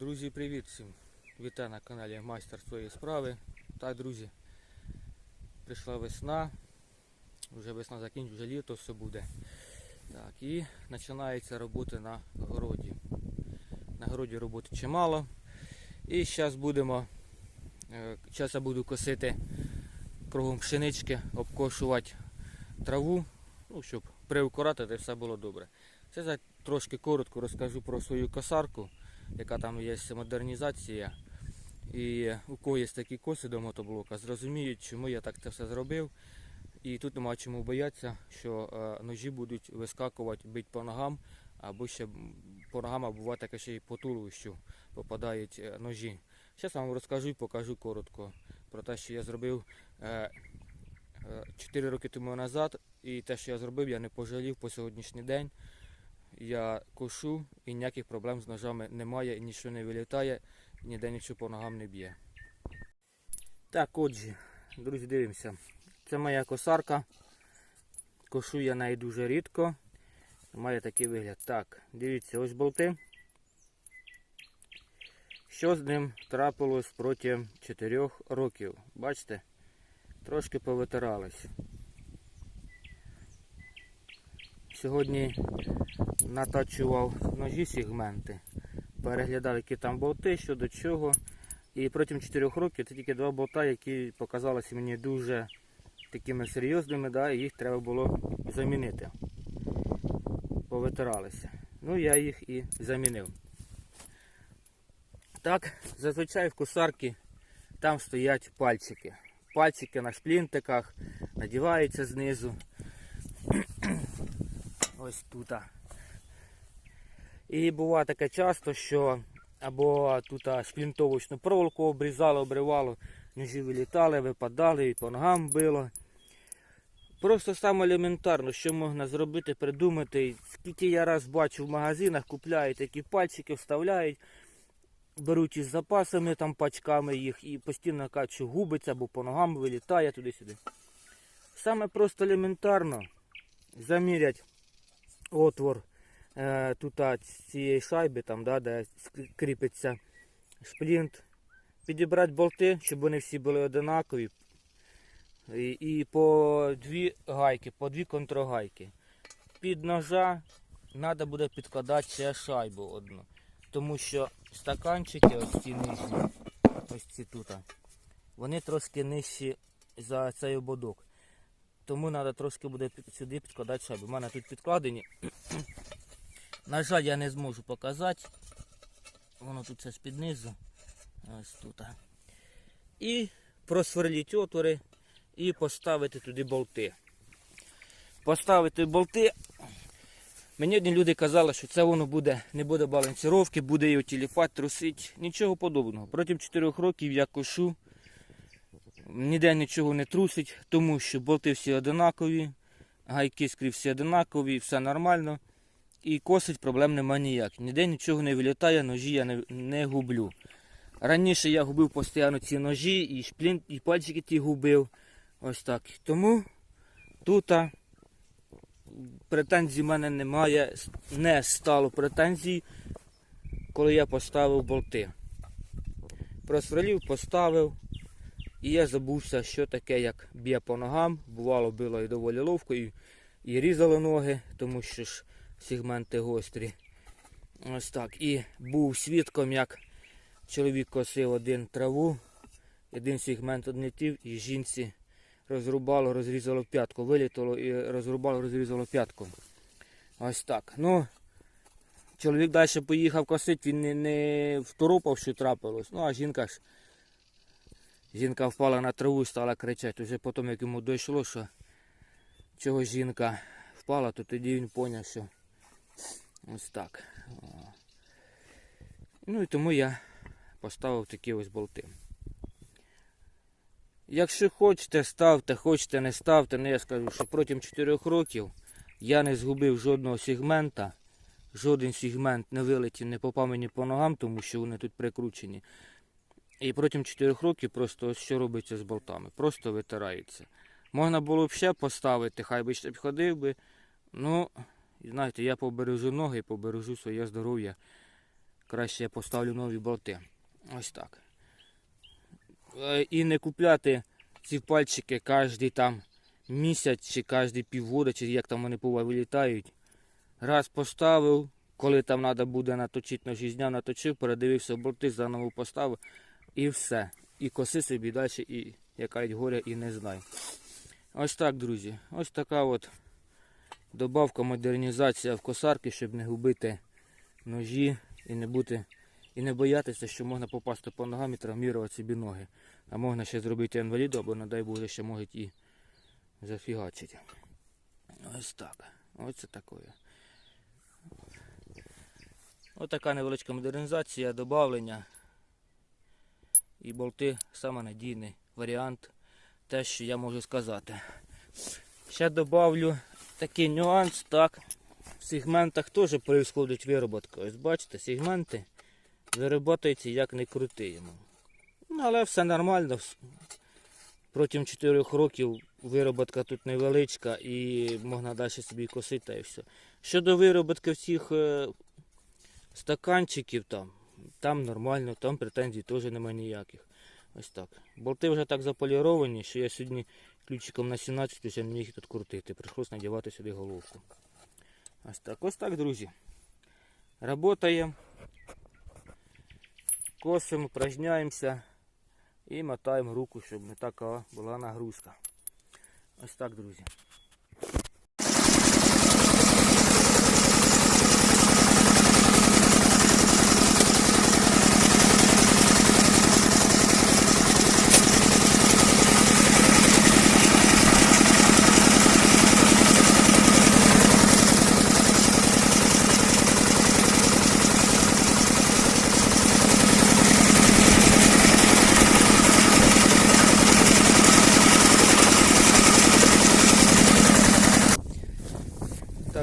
Друзі, привіт всім! Вітаю на каналі Майстер своєї справи. Так, друзі, прийшла весна, вже весна закінчить, вже літо все буде. Так, і починається робота на городі. На городі роботи чимало. І зараз будемо, зараз я буду косити кругом пшенички, обкошувати траву, ну, щоб приукоратити все було добре. Це трошки коротко розкажу про свою косарку яка там є модернізація. І у кого є такі коси до мотоблока, зрозуміють, чому я так це все зробив. І тут нема чому боятися, що е, ножі будуть вискакувати, бити по ногам, або ще по ногам, а буває таке ще й по туловищу попадають е, ножі. Зараз вам розкажу і покажу коротко про те, що я зробив е, 4 роки тому назад. І те, що я зробив, я не пожалів по сьогоднішній день я кошу і ніяких проблем з ножами немає, нічого не вилітає, ніде нічого по ногам не б'є. Так, отже, друзі, дивимося. Це моя косарка. Кошу я неї дуже рідко. Має такий вигляд. Так, дивіться, ось болти. Що з ним трапилось протягом 4 років? Бачите? Трошки повитирались. Сьогодні натачував ножі сегменти, переглядав, які там болти, що до чого. І протягом 4 років це тільки два болта, які показалися мені дуже такими серйозними, да, і їх треба було замінити. Повитиралися. Ну, я їх і замінив. Так, зазвичай в кусарки там стоять пальчики. Пальчики на шплінтиках, надіваються знизу. Ось тут. І буває таке часто, що або тут шплінтовочну проволоку обрізало, обривало, ножі вилітали, випадали і по ногам било. Просто саме елементарно, що можна зробити, придумати. Скільки я раз бачу в магазинах, купляють такі пальчики, вставляють, беруть із запасами, там пачками їх і постійно що губиться або по ногам вилітає туди-сюди. Саме просто елементарно замірять отвор е, тут а, цієї шайби, там, да, де кріпиться шплінт. Підібрати болти, щоб вони всі були одинакові. І, і по дві гайки, по дві контрогайки. Під ножа треба буде підкладати ще шайбу одну. Тому що стаканчики, ось ці нижні, ось ці тут, вони трошки нижчі за цей ободок. Тому треба трошки буде сюди підкладати шайбу. У мене тут підкладені. На жаль, я не зможу показати. Воно тут все з-під низу. Ось тут. І просверліть отвори і поставити туди болти. Поставити болти. Мені одні люди казали, що це воно буде, не буде балансировки, буде його тіліпати, трусити. Нічого подобного. Протягом 4 років я кошу. Ніде нічого не трусить, тому що болти всі одинакові, гайки скрізь всі одинакові, все нормально. І косить проблем немає ніяк. Ніде нічого не вилітає, ножі я не, не гублю. Раніше я губив постійно ці ножі, і шплінт, і пальчики ті губив. Ось так. Тому тут претензій в мене немає, не стало претензій, коли я поставив болти. Просверлів, поставив. І я забувся, що таке, як б'є по ногам. Бувало, було і доволі ловко, і, і різало ноги, тому що ж сегменти гострі. Ось так. І був свідком, як чоловік косив один траву, один сегмент однетів, і жінці розрубало, розрізало п'ятку. Вилітало і розрубало, розрізало п'ятку. Ось так. Ну, Чоловік далі поїхав косити, він не, не второпав, що трапилось. Ну, а жінка ж. Жінка впала на траву і стала кричати. Уже потім, як йому дійшло, що чого жінка впала, то тоді він зрозумів, що ось так. Ну і тому я поставив такі ось болти. Якщо хочете, ставте, хочете, не ставте, ну я скажу, що протягом 4 років я не згубив жодного сегмента. Жоден сегмент не вилетів, не попав мені по ногам, тому що вони тут прикручені. І протягом 4 років просто ось що робиться з болтами. Просто витирається. Можна було б ще поставити, хай би ще б ходив би. Ну, знаєте, я побережу ноги, побережу своє здоров'я. краще я поставлю нові болти. Ось так. Е, І не купляти ці пальчики кожен там місяць чи кожні півгода, чи як там вони вилітають. Раз поставив, коли там треба буде наточити на 6 днів, наточив, передивився болти, заново поставив і все. І коси собі далі, і яка й горя, і не знаю. Ось так, друзі. Ось така от добавка, модернізація в косарки, щоб не губити ножі і не бути, і не боятися, що можна попасти по ногам і травмувати собі ноги. А можна ще зробити інваліду, або, не дай Боже, ще можуть і зафігачити. Ось так. Ось це таке. Ось така невеличка модернізація, додавлення. І болти саме варіант. Те, що я можу сказати. Ще додавлю такий нюанс, так. В сегментах теж происходить вироботка. Ось бачите, сегменти вироботаються як не крути. Ну, але все нормально. Протягом 4 років вироботка тут невеличка і можна далі собі косити і все. Щодо вироботки всіх е, стаканчиків там, там нормально, там претензій теж немає ніяких. Ось так. Болти вже так заполіровані, що я сьогодні ключиком на 17 вже не міг тут крутити. Прийшлось надівати сюди головку. Ось так, ось так, друзі. Работаємо. Косимо, упражняємося і мотаємо руку, щоб не така була нагрузка. Ось так, друзі.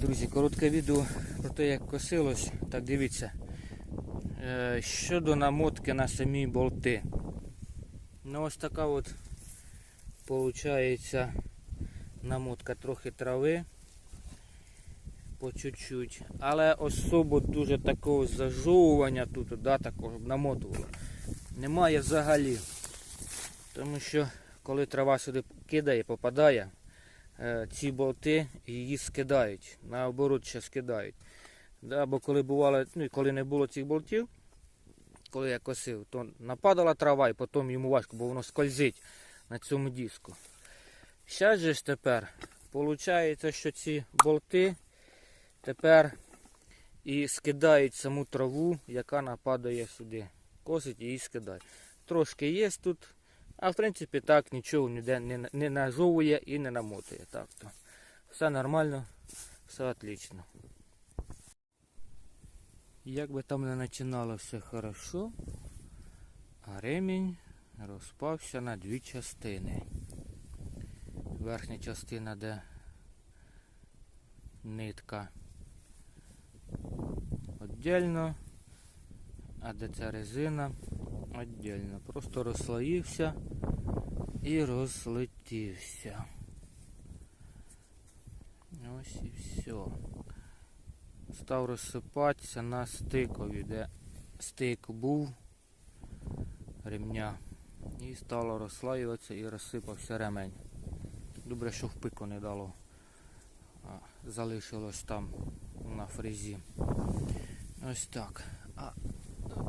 Друзі, коротке відео про те, як косилось. Так, дивіться. Е, щодо намотки на самі болти. Ну ось така от получається намотка трохи трави. По чуть-чуть. Але особо дуже такого зажовування тут, да, такого намотувало. Немає взагалі. Тому що коли трава сюди кидає, попадає, ці болти її скидають. Наоборот, ще скидають. Да, бо коли бувало, ну коли не було цих болтів, коли я косив, то нападала трава і потім йому важко, бо воно скользить на цьому диску. Зараз же ж тепер виходить, що ці болти тепер і скидають саму траву, яка нападає сюди. Косить і її скидає. Трошки є тут, а в принципі так нічого ніде не, не нажовує і не намотує. Так то все нормально, все отлично. Як би там не починало все хорошо, а ремінь розпався на дві частини. Верхня частина, де нитка віддільно, а де ця резина віддільно. Просто розслоївся і розлетівся. Ось і все. Став розсипатися на стикові, де стик був ремня. І стало розслаюватися і розсипався ремень. Добре, що в пику не дало. Залишилось там на фрезі. Ось так. А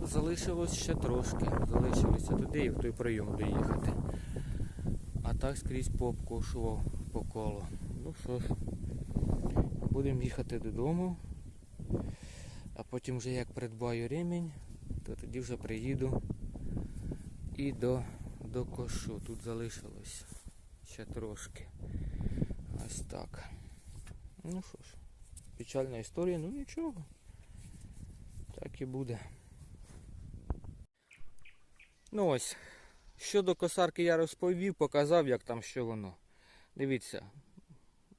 залишилось ще трошки. Залишилося туди і в той прийом доїхати. А так скрізь пообкошував по колу. Ну що ж, будемо їхати додому. А потім вже як придбаю ремінь, то тоді вже приїду і до, до кошу. Тут залишилось ще трошки. Ось так. Ну що ж, печальна історія, ну нічого. Так і буде. Ну ось. Щодо косарки я розповів, показав, як там що воно. Дивіться.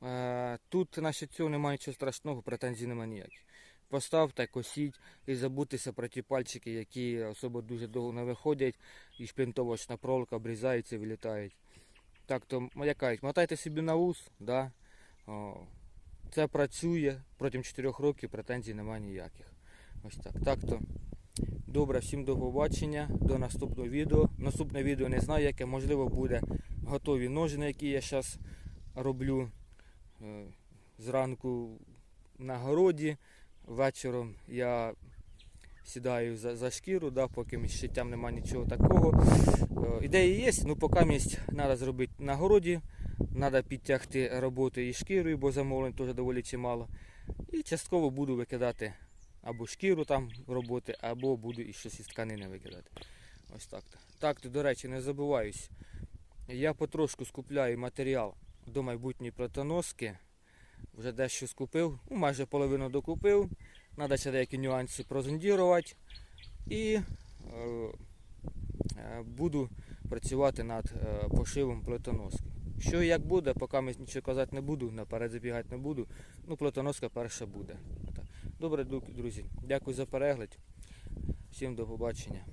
Е, тут наче цього немає нічого страшного, претензій немає ніяких. Поставте, косіть і забудьтеся про ті пальчики, які особо дуже довго не виходять, і шплінтовочна проволока обрізається вилітають. Так то, як кажуть, мотайте собі на ус, да? Це працює протягом 4 років, претензій немає ніяких. Ось так. Так то Добре, всім до побачення, до наступного відео. Наступне відео не знаю, яке можливо буде готові ножини, які я зараз роблю е, зранку на городі. Вечором я сідаю за, за шкіру, да, поки між щиттям немає нічого такого. Е, Ідеї є, ну поки місць треба зробити на городі. Треба підтягти роботи і шкірою, бо замовлень теж доволі чимало. І частково буду викидати або шкіру там роботи, або буду і щось із тканини викидати. Ось так. -то. Так, то, до речі, не забуваюсь. Я потрошку скупляю матеріал до майбутньої платоноски. Вже дещо скупив, ну, майже половину докупив. Треба ще деякі нюанси прозондірувати. І е, е, буду працювати над е, пошивом плитоноски. Що і як буде, поки ми нічого казати не буду, наперед забігати не буду. Ну, плитоноска перша буде. Добре, друзі, дякую за перегляд. Всім до побачення.